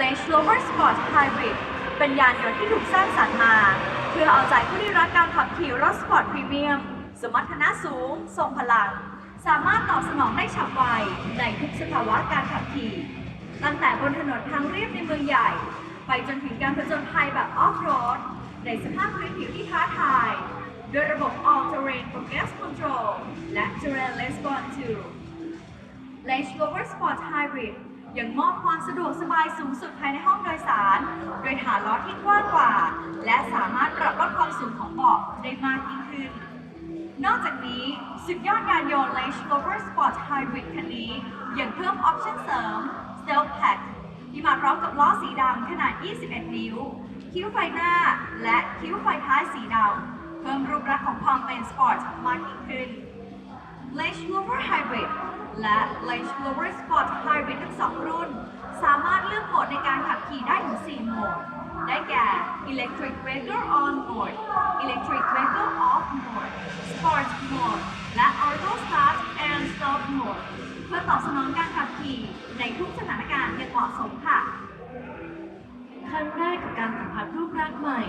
Range Rover Sport Hybrid เป็นยานยนต์ที่ถูกสร้างสรรค์มา เพื่อเอาใจผู้ที่รักการขับขี่รถสปอร์ตพรีเมียม สมรรถนะสูง ทรงพลัง สามารถตอบสนองได้ฉับไว ในทุกสภาวะการขับขี่ ตั้งแต่บนถนนทางเรียบในเมืองใหญ่ ไปจนถึงการผจญภัยแบบออฟโรด ในสภาพพื้นผิวที่ท้าทาย ด้วยระบบ All Terrain Progress Control และ Terrain Response 2 Range Rover Sport Hybrid ยังมอบความสะดวกสบายสูงสุดภายในห้องโดยสาร โดยฐานล้อที่กว้างกว่า และสามารถปรับลดความสูงของเบาะได้มากยิ่งขึ้น นอกจากนี้สุดยอดยานยนต์ Range Rover Sport Hybrid คันนี้ ยังเพิ่มออปชั่นเสริม Stealth Pack ที่มาพร้อมกับล้อสีดำขนาด 21 นิ้ว คิ้วไฟหน้า และคิ้วไฟท้ายสีดำเพิ่มรูปลักษณ์ของความเป็นสปอร์ตมากยิ่งขึ้น Range Rover Hybrid และ Range Rover Sport Hybrid ทั้งสองรุ่น สามารถเลือกโหมดในการขับขี่ได้ถึง 4 โหมด ได้แก่ Electric Vehicle On Mode Electric Vehicle Off Mode Sport Mode และ Auto Start and Stop Mode เพื่อตอบสนองการขับขี่ในทุกสถานการณ์อย่างเหมาะสมค่ะ ครั้งแรกกับการสัมผัสรูปร่างใหม่